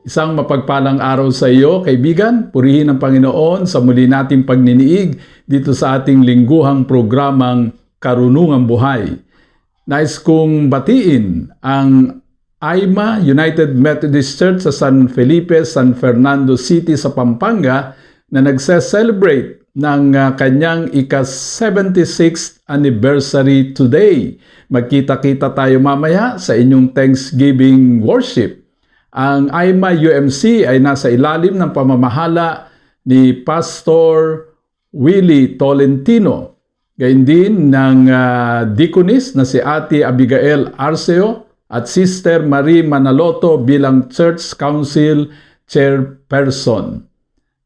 Isang mapagpalang araw sa iyo, kaibigan. Purihin ang Panginoon sa muli nating pagniniig dito sa ating lingguhang programang Karunungang Buhay. Nais kong batiin ang AIMA United Methodist Church sa San Felipe, San Fernando City sa Pampanga na nagse-celebrate ng uh, kanyang ika-76th anniversary today. Magkita-kita tayo mamaya sa inyong Thanksgiving worship. Ang AIMA UMC ay nasa ilalim ng pamamahala ni Pastor Willie Tolentino. Gayun din ng uh, deaconess na si Ate Abigail Arceo at Sister Marie Manaloto bilang Church Council Chairperson.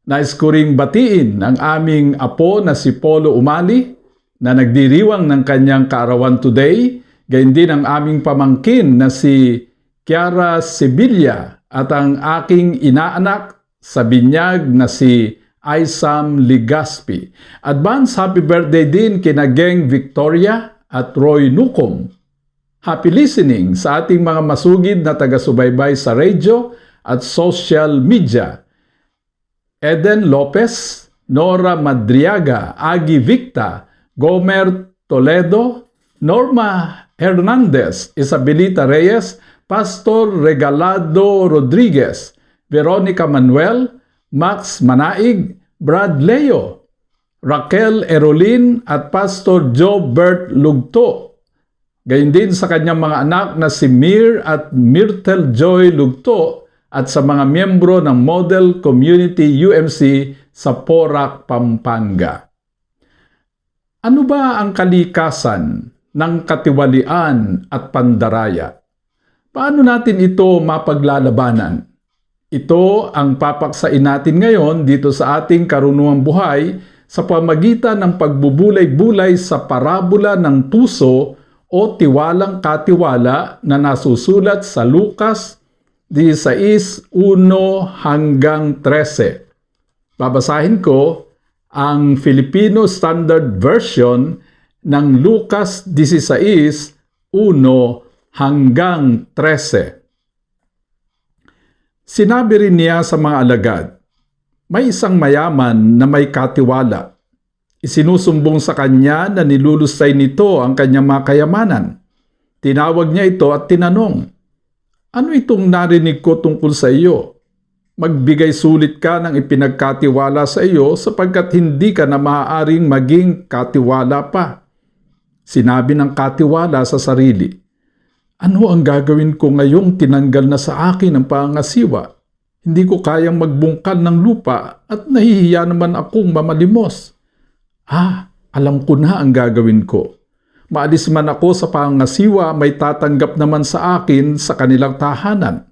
Nais ko ring batiin ang aming apo na si Polo Umali na nagdiriwang ng kanyang kaarawan today. Gayun din ang aming pamangkin na si Kiara Sevilla at ang aking inaanak sa binyag na si Isam Ligaspi. Advance happy birthday din kina Geng Victoria at Roy Nukom. Happy listening sa ating mga masugid na taga-subaybay sa radio at social media. Eden Lopez, Nora Madriaga, Agi Victa, Gomer Toledo, Norma Hernandez, Isabelita Reyes, Pastor Regalado Rodriguez, Veronica Manuel, Max Manaig, Brad Leo, Raquel Erolin at Pastor Joe Bert Lugto. Gayun din sa kanyang mga anak na si Mir at Myrtle Joy Lugto at sa mga miyembro ng Model Community UMC sa Porac, Pampanga. Ano ba ang kalikasan ng katiwalian at pandaraya? Paano natin ito mapaglalabanan? Ito ang papaksain natin ngayon dito sa ating karunungang buhay sa pamagitan ng pagbubulay-bulay sa parabola ng tuso o tiwalang katiwala na nasusulat sa Lucas 16, 1 hanggang 13. Babasahin ko ang Filipino Standard Version ng Lucas 16, 1 hanggang 13. Sinabi rin niya sa mga alagad, may isang mayaman na may katiwala. Isinusumbong sa kanya na nilulusay nito ang kanyang mga kayamanan. Tinawag niya ito at tinanong, Ano itong narinig ko tungkol sa iyo? Magbigay sulit ka ng ipinagkatiwala sa iyo sapagkat hindi ka na maaaring maging katiwala pa. Sinabi ng katiwala sa sarili, ano ang gagawin ko ngayong tinanggal na sa akin ang pangasiwa? Hindi ko kayang magbungkal ng lupa at nahihiya naman akong mamalimos. Ah, alam ko na ang gagawin ko. Maalis man ako sa pangasiwa, may tatanggap naman sa akin sa kanilang tahanan.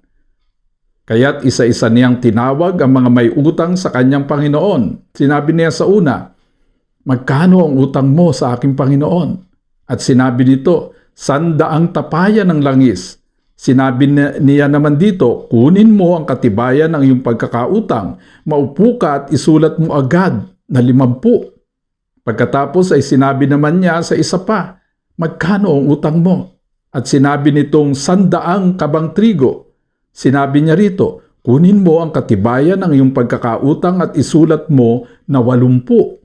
Kaya't isa-isa niyang tinawag ang mga may utang sa kanyang Panginoon. Sinabi niya sa una, Magkano ang utang mo sa aking Panginoon? At sinabi nito, sandaang tapayan ng langis. Sinabi niya naman dito, kunin mo ang katibayan ng iyong pagkakautang, maupo ka at isulat mo agad na limampu. Pagkatapos ay sinabi naman niya sa isa pa, magkano ang utang mo? At sinabi nitong sandaang kabang trigo. Sinabi niya rito, kunin mo ang katibayan ng iyong pagkakautang at isulat mo na walumpu.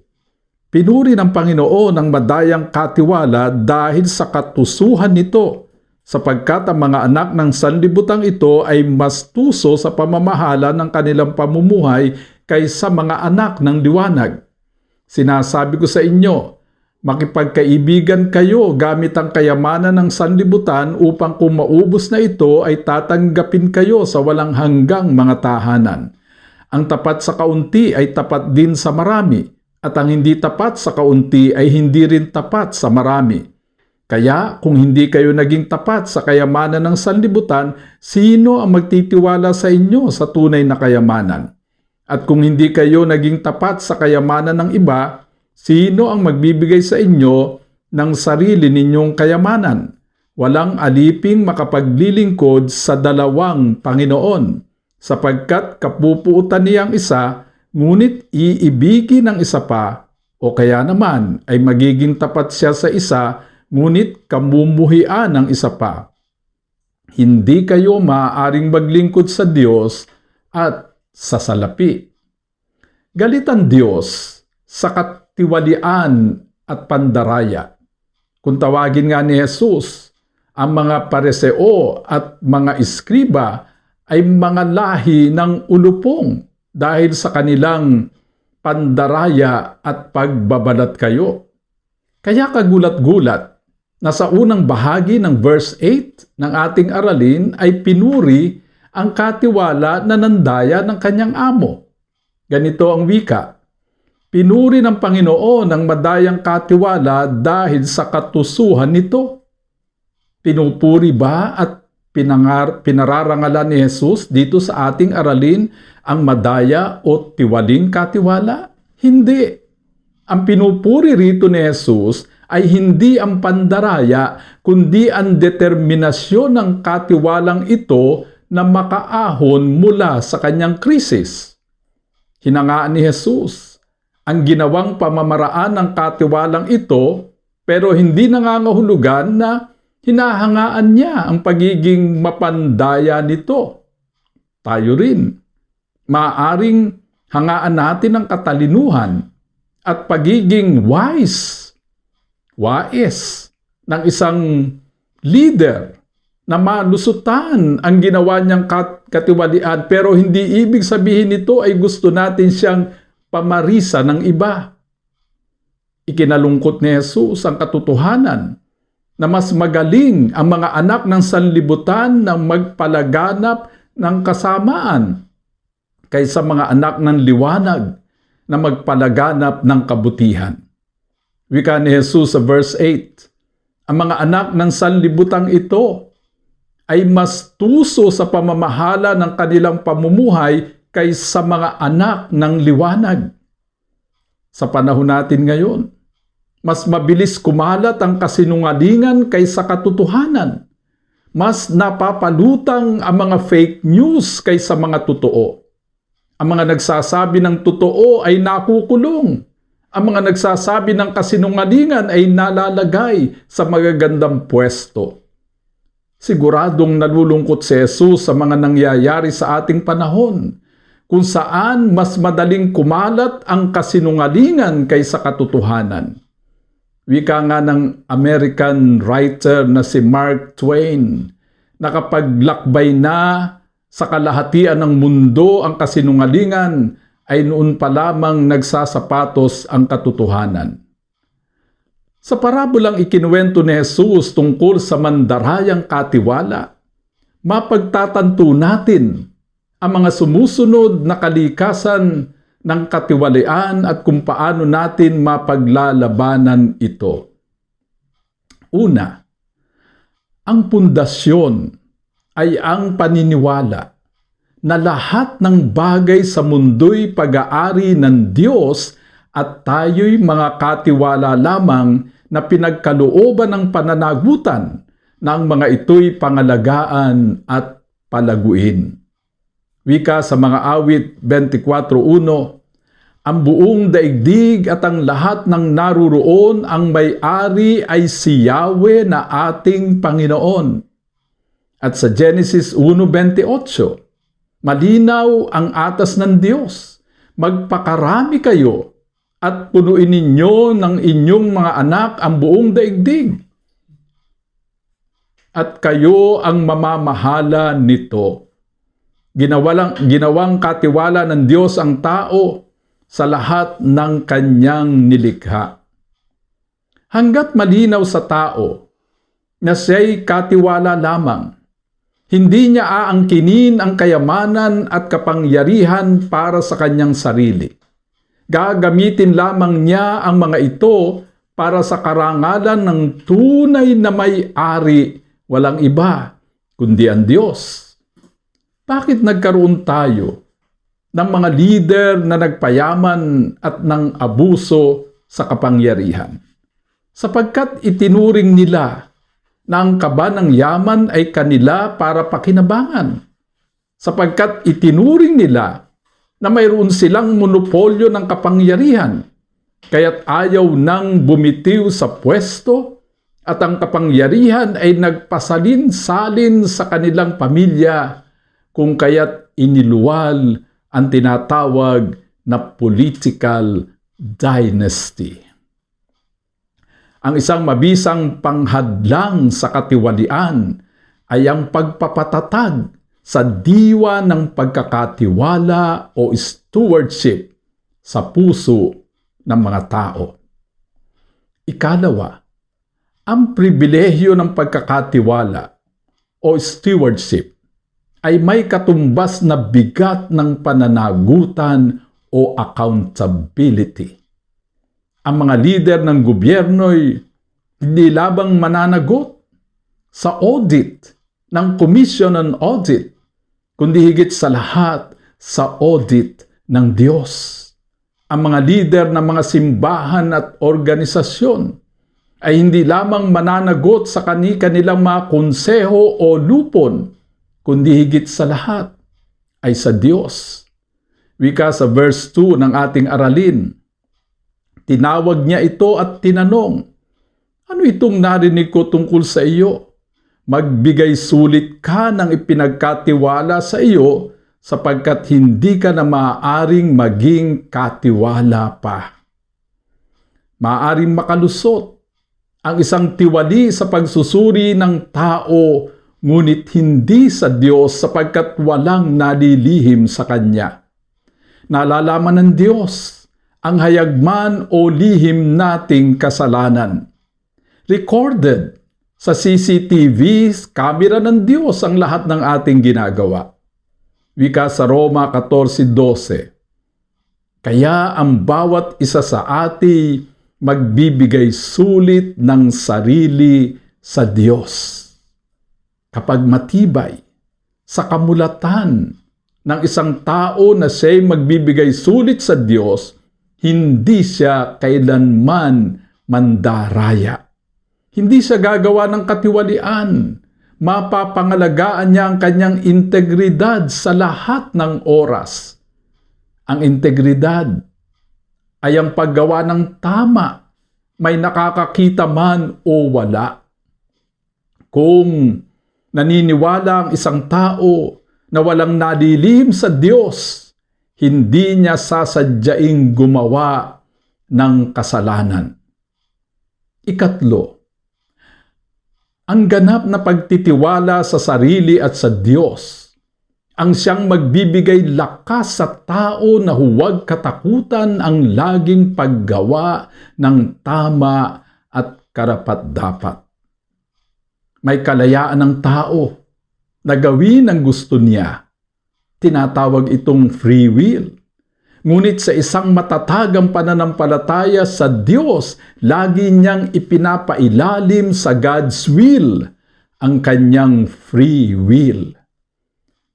Pinuri ng Panginoon ang madayang katiwala dahil sa katusuhan nito, sapagkat ang mga anak ng sanlibutang ito ay mas tuso sa pamamahala ng kanilang pamumuhay kaysa mga anak ng liwanag. Sinasabi ko sa inyo, makipagkaibigan kayo gamit ang kayamanan ng sanlibutan upang kung maubos na ito ay tatanggapin kayo sa walang hanggang mga tahanan. Ang tapat sa kaunti ay tapat din sa marami at ang hindi tapat sa kaunti ay hindi rin tapat sa marami. Kaya kung hindi kayo naging tapat sa kayamanan ng sanlibutan, sino ang magtitiwala sa inyo sa tunay na kayamanan? At kung hindi kayo naging tapat sa kayamanan ng iba, sino ang magbibigay sa inyo ng sarili ninyong kayamanan? Walang aliping makapaglilingkod sa dalawang Panginoon, sapagkat kapupuutan niyang isa, ngunit iibigin ng isa pa, o kaya naman ay magiging tapat siya sa isa, ngunit kamumuhian ng isa pa. Hindi kayo maaaring maglingkod sa Diyos at sa salapi. Galit ang Diyos sa katiwalian at pandaraya. Kung tawagin nga ni Jesus, ang mga pareseo at mga iskriba ay mga lahi ng ulupong dahil sa kanilang pandaraya at pagbabalat kayo. Kaya kagulat-gulat na sa unang bahagi ng verse 8 ng ating aralin ay pinuri ang katiwala na nandaya ng kanyang amo. Ganito ang wika. Pinuri ng Panginoon ang madayang katiwala dahil sa katusuhan nito. Pinupuri ba at pinangar, pinararangalan ni Jesus dito sa ating aralin ang madaya o tiwaling katiwala? Hindi. Ang pinupuri rito ni Jesus ay hindi ang pandaraya, kundi ang determinasyon ng katiwalang ito na makaahon mula sa kanyang krisis. Hinangaan ni Jesus ang ginawang pamamaraan ng katiwalang ito pero hindi nangangahulugan na hinahangaan niya ang pagiging mapandaya nito. Tayo rin. Maaring hangaan natin ang katalinuhan at pagiging wise, wise ng isang leader na malusutan ang ginawa niyang kat- katiwalian pero hindi ibig sabihin nito ay gusto natin siyang pamarisa ng iba. Ikinalungkot ni Jesus ang katotohanan na mas magaling ang mga anak ng sanlibutan na magpalaganap ng kasamaan kaysa mga anak ng liwanag na magpalaganap ng kabutihan. Wika ni Jesus sa verse 8, Ang mga anak ng sanlibutang ito ay mas tuso sa pamamahala ng kanilang pamumuhay kaysa mga anak ng liwanag. Sa panahon natin ngayon, mas mabilis kumalat ang kasinungalingan kaysa katotohanan. Mas napapalutang ang mga fake news kaysa mga totoo. Ang mga nagsasabi ng totoo ay nakukulong. Ang mga nagsasabi ng kasinungalingan ay nalalagay sa magagandang pwesto. Siguradong nalulungkot si Jesus sa mga nangyayari sa ating panahon, kung saan mas madaling kumalat ang kasinungalingan kaysa katotohanan. Wika nga ng American writer na si Mark Twain, nakapaglakbay na sa kalahatian ng mundo ang kasinungalingan ay noon pa lamang nagsasapatos ang katotohanan. Sa parabolang ikinuwento ni Jesus tungkol sa mandarayang katiwala, mapagtatanto natin ang mga sumusunod na kalikasan ng katiwalian at kung paano natin mapaglalabanan ito. Una, ang pundasyon ay ang paniniwala na lahat ng bagay sa mundo'y pag-aari ng Diyos at tayo'y mga katiwala lamang na pinagkalooban ng pananagutan ng mga ito'y pangalagaan at palaguin. Wika sa mga awit 24.1, Ang buong daigdig at ang lahat ng naruroon ang may-ari ay si Yahweh na ating Panginoon. At sa Genesis 1.28, Malinaw ang atas ng Diyos. Magpakarami kayo at punuin ninyo ng inyong mga anak ang buong daigdig. At kayo ang mamamahala nito. Ginawalang, ginawang katiwala ng Diyos ang tao sa lahat ng kanyang nilikha. Hanggat malinaw sa tao na siya'y katiwala lamang, hindi niya aangkinin ang kayamanan at kapangyarihan para sa kanyang sarili. Gagamitin lamang niya ang mga ito para sa karangalan ng tunay na may-ari, walang iba, kundi ang Diyos. Bakit nagkaroon tayo ng mga leader na nagpayaman at ng abuso sa kapangyarihan? Sapagkat itinuring nila na ang kaba ng yaman ay kanila para pakinabangan. Sapagkat itinuring nila na mayroon silang monopolyo ng kapangyarihan, kaya't ayaw nang bumitiw sa pwesto at ang kapangyarihan ay nagpasalin-salin sa kanilang pamilya kung kaya't iniluwal ang tinatawag na political dynasty. Ang isang mabisang panghadlang sa katiwalian ay ang pagpapatatag sa diwa ng pagkakatiwala o stewardship sa puso ng mga tao. Ikalawa, ang pribilehyo ng pagkakatiwala o stewardship ay may katumbas na bigat ng pananagutan o accountability. Ang mga lider ng gobyerno'y hindi labang mananagot sa audit ng Commission on Audit, kundi higit sa lahat sa audit ng Diyos. Ang mga lider ng mga simbahan at organisasyon ay hindi lamang mananagot sa kani-kanilang mga konseho o lupon, kundi higit sa lahat ay sa Diyos. Wika sa verse 2 ng ating aralin, tinawag niya ito at tinanong, Ano itong narinig ko tungkol sa iyo? Magbigay sulit ka ng ipinagkatiwala sa iyo sapagkat hindi ka na maaaring maging katiwala pa. Maaaring makalusot ang isang tiwali sa pagsusuri ng tao ngunit hindi sa Diyos sapagkat walang nalilihim sa Kanya. Nalalaman ng Diyos ang hayagman o lihim nating kasalanan. Recorded sa CCTV camera ng Diyos ang lahat ng ating ginagawa. Wika sa Roma 14.12 Kaya ang bawat isa sa ati magbibigay sulit ng sarili sa Diyos. Kapag matibay sa kamulatan ng isang tao na siya'y magbibigay sulit sa Diyos, hindi siya kailanman mandaraya. Hindi siya gagawa ng katiwalian. Mapapangalagaan niya ang kanyang integridad sa lahat ng oras. Ang integridad ay ang paggawa ng tama, may nakakakita man o wala. Kung naniniwala ang isang tao na walang nalilihim sa Diyos, hindi niya sasadyaing gumawa ng kasalanan. Ikatlo, ang ganap na pagtitiwala sa sarili at sa Diyos ang siyang magbibigay lakas sa tao na huwag katakutan ang laging paggawa ng tama at karapat-dapat. May kalayaan ng tao na gawin ang gusto niya. Tinatawag itong free will. Ngunit sa isang matatagang pananampalataya sa Diyos, lagi niyang ipinapailalim sa God's will ang kanyang free will.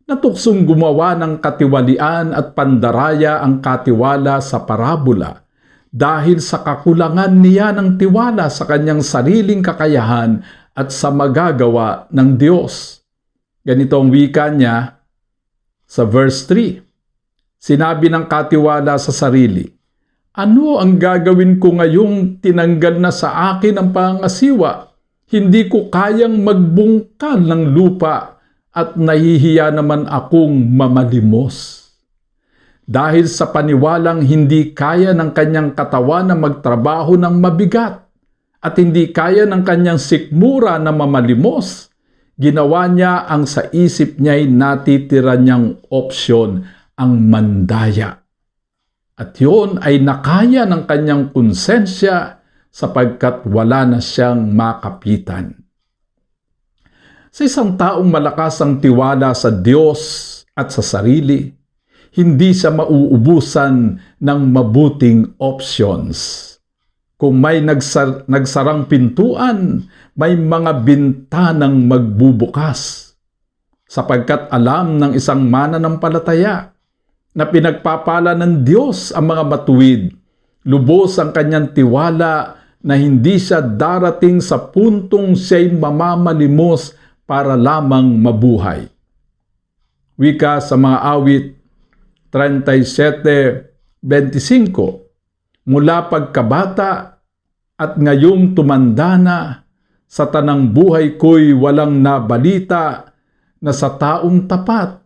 Natuksong gumawa ng katiwalian at pandaraya ang katiwala sa parabola dahil sa kakulangan niya ng tiwala sa kanyang sariling kakayahan at sa magagawa ng Diyos. Ganito ang wika niya sa verse 3. Sinabi ng katiwala sa sarili, Ano ang gagawin ko ngayong tinanggal na sa akin ang pangasiwa? Hindi ko kayang magbungkal ng lupa at nahihiya naman akong mamalimos. Dahil sa paniwalang hindi kaya ng kanyang katawan na magtrabaho ng mabigat at hindi kaya ng kanyang sikmura na mamalimos, ginawa niya ang sa isip niya'y natitira niyang opsyon, ang mandaya. At yun ay nakaya ng kanyang konsensya sapagkat wala na siyang makapitan. Sa isang taong malakas ang tiwala sa Diyos at sa sarili, hindi siya mauubusan ng mabuting options. Kung may nagsar- nagsarang pintuan, may mga bintanang magbubukas. Sapagkat alam ng isang mananampalataya na pinagpapala ng Diyos ang mga matuwid, lubos ang kanyang tiwala na hindi siya darating sa puntong siya'y mamamalimos para lamang mabuhay. Wika sa mga awit 37.25 Mula pagkabata at ngayong tumanda na, sa tanang buhay ko'y walang nabalita na sa taong tapat,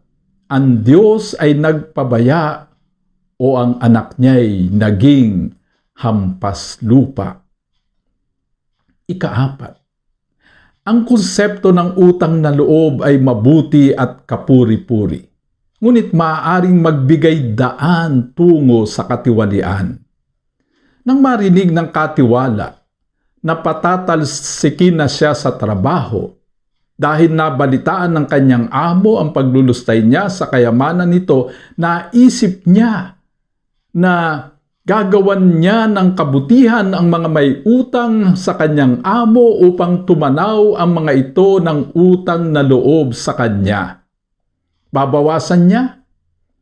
ang Diyos ay nagpabaya o ang anak niya'y naging hampas lupa. Ikaapat, ang konsepto ng utang na loob ay mabuti at kapuri-puri. Ngunit maaaring magbigay daan tungo sa katiwalian. Nang marinig ng katiwala na patatalsikin na siya sa trabaho dahil nabalitaan ng kanyang amo ang paglulustay niya sa kayamanan nito, naisip niya na gagawan niya ng kabutihan ang mga may utang sa kanyang amo upang tumanaw ang mga ito ng utang na loob sa kanya. Babawasan niya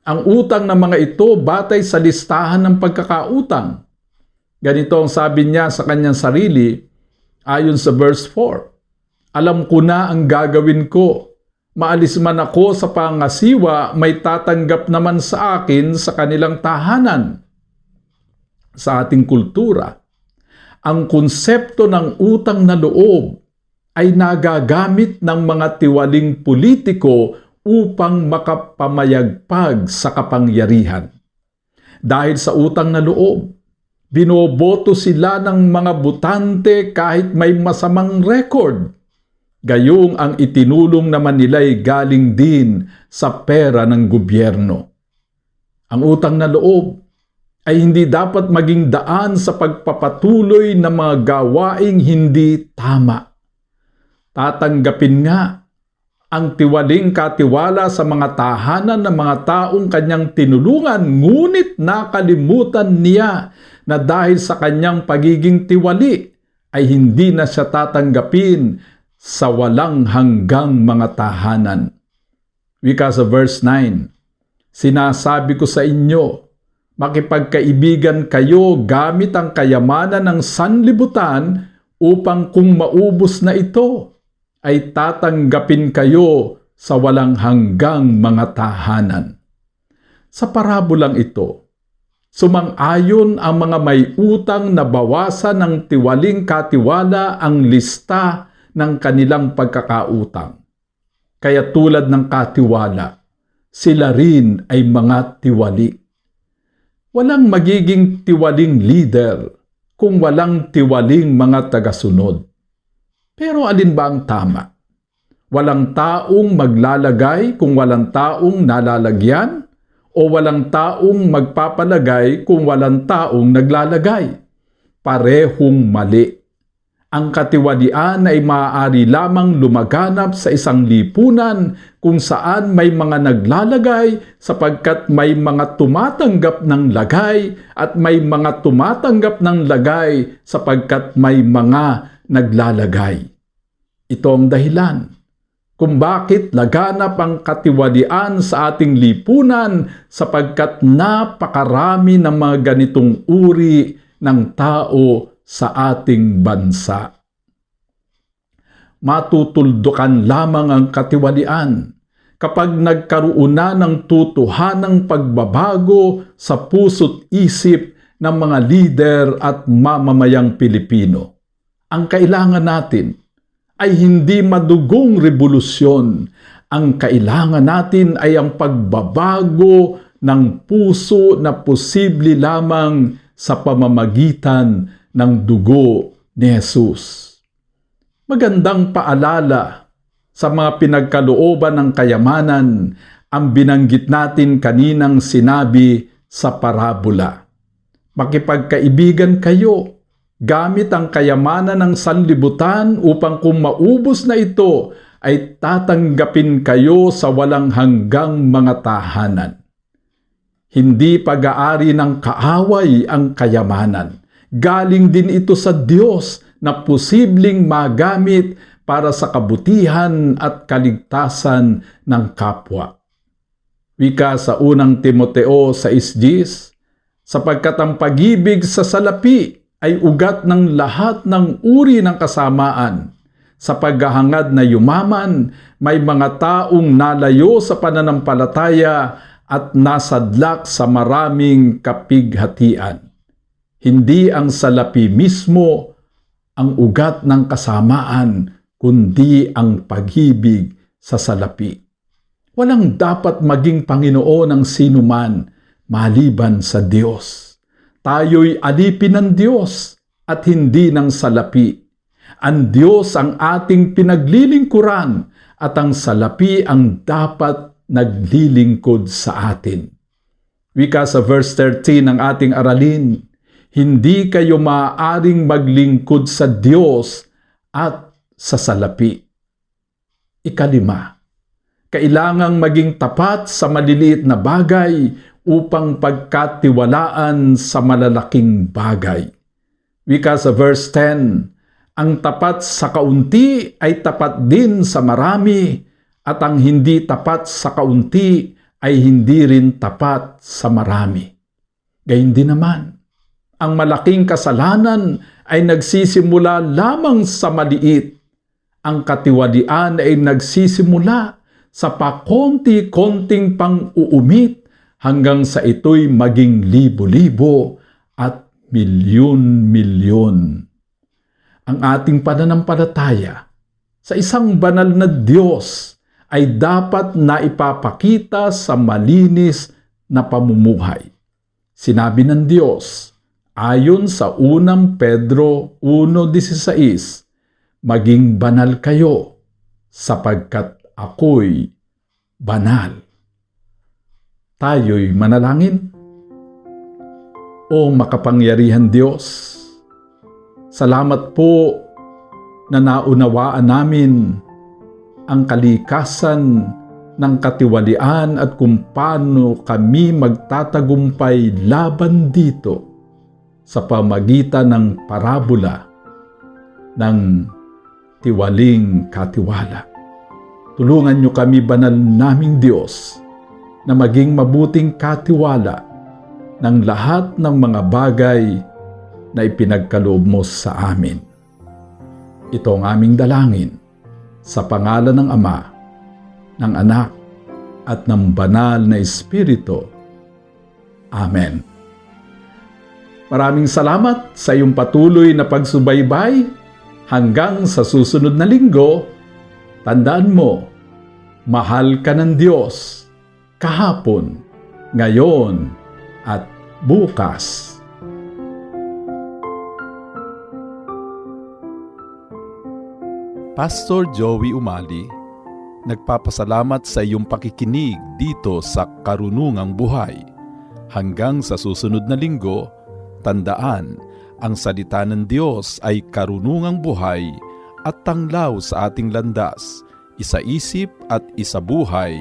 ang utang ng mga ito batay sa listahan ng pagkakautang. Ganito ang sabi niya sa kanyang sarili ayon sa verse 4. Alam ko na ang gagawin ko. Maalis man ako sa pangasiwa, may tatanggap naman sa akin sa kanilang tahanan. Sa ating kultura, ang konsepto ng utang na loob ay nagagamit ng mga tiwaling politiko upang makapamayagpag sa kapangyarihan. Dahil sa utang na loob, binoboto sila ng mga butante kahit may masamang record. Gayong ang itinulong naman nila'y galing din sa pera ng gobyerno. Ang utang na loob ay hindi dapat maging daan sa pagpapatuloy ng mga gawaing hindi tama. Tatanggapin nga ang tiwaling katiwala sa mga tahanan ng mga taong kanyang tinulungan ngunit nakalimutan niya na dahil sa kanyang pagiging tiwali ay hindi na siya tatanggapin sa walang hanggang mga tahanan. Wika sa verse 9, Sinasabi ko sa inyo, makipagkaibigan kayo gamit ang kayamanan ng sanlibutan upang kung maubos na ito, ay tatanggapin kayo sa walang hanggang mga tahanan. Sa parabolang ito, sumang-ayon ang mga may utang na bawasan ng tiwaling katiwala ang lista ng kanilang pagkakautang. Kaya tulad ng katiwala, sila rin ay mga tiwali. Walang magiging tiwaling leader kung walang tiwaling mga tagasunod. Pero alin ba ang tama? Walang taong maglalagay kung walang taong nalalagyan? O walang taong magpapalagay kung walang taong naglalagay? Parehong mali. Ang katiwalian ay maaari lamang lumaganap sa isang lipunan kung saan may mga naglalagay sapagkat may mga tumatanggap ng lagay at may mga tumatanggap ng lagay sapagkat may mga naglalagay. Ito ang dahilan kung bakit laganap ang katiwalian sa ating lipunan sapagkat napakarami ng mga ganitong uri ng tao sa ating bansa. Matutuldukan lamang ang katiwalian kapag nagkaroon na ng tutuhanang pagbabago sa puso't isip ng mga lider at mamamayang Pilipino. Ang kailangan natin ay hindi madugong revolusyon. Ang kailangan natin ay ang pagbabago ng puso na posible lamang sa pamamagitan ng dugo ni Jesus. Magandang paalala sa mga pinagkalooban ng kayamanan ang binanggit natin kaninang sinabi sa parabola. Makipagkaibigan kayo gamit ang kayamanan ng sanlibutan upang kung maubos na ito ay tatanggapin kayo sa walang hanggang mga tahanan. Hindi pag-aari ng kaaway ang kayamanan. galing din ito sa Diyos na posibleng magamit para sa kabutihan at kaligtasan ng kapwa. Wika sa unang Timoteo sa isjis, sapagkat ang pag-ibig sa salapi ay ugat ng lahat ng uri ng kasamaan. Sa paghahangad na yumaman, may mga taong nalayo sa pananampalataya at nasadlak sa maraming kapighatian. Hindi ang salapi mismo ang ugat ng kasamaan, kundi ang pag-ibig sa salapi. Walang dapat maging Panginoon ng sinuman maliban sa Diyos. Tayo'y alipin ng Diyos at hindi ng salapi. Ang Diyos ang ating pinaglilingkuran at ang salapi ang dapat naglilingkod sa atin. Wika sa verse 13 ng ating aralin, hindi kayo maaaring maglingkod sa Diyos at sa salapi. Ikalima, kailangang maging tapat sa maliliit na bagay upang pagkatiwalaan sa malalaking bagay. Wika sa verse 10, ang tapat sa kaunti ay tapat din sa marami at ang hindi tapat sa kaunti ay hindi rin tapat sa marami. Gayun din naman, ang malaking kasalanan ay nagsisimula lamang sa maliit. Ang katiwalian ay nagsisimula sa pakonti-konting pang-uumit hanggang sa ito'y maging libo-libo at milyon-milyon ang ating pananampalataya sa isang banal na Diyos ay dapat na ipapakita sa malinis na pamumuhay. Sinabi ng Diyos, ayon sa unang Pedro 1.16, Maging banal kayo sapagkat ako'y banal. Tayo'y manalangin. O makapangyarihan Diyos, Salamat po na naunawaan namin ang kalikasan ng katiwalian at kung paano kami magtatagumpay laban dito sa pamagitan ng parabola ng tiwaling katiwala. Tulungan niyo kami banal naming Diyos na maging mabuting katiwala ng lahat ng mga bagay na ipinagkaloob mo sa amin. Ito ang aming dalangin sa pangalan ng Ama, ng Anak, at ng Banal na Espiritu. Amen. Maraming salamat sa iyong patuloy na pagsubaybay hanggang sa susunod na linggo. Tandaan mo, mahal ka ng Diyos kahapon, ngayon, at bukas. Pastor Joey Umali, nagpapasalamat sa iyong pakikinig dito sa Karunungang Buhay. Hanggang sa susunod na linggo, tandaan, ang salita ng Diyos ay karunungang buhay at tanglaw sa ating landas, isa isip at isa buhay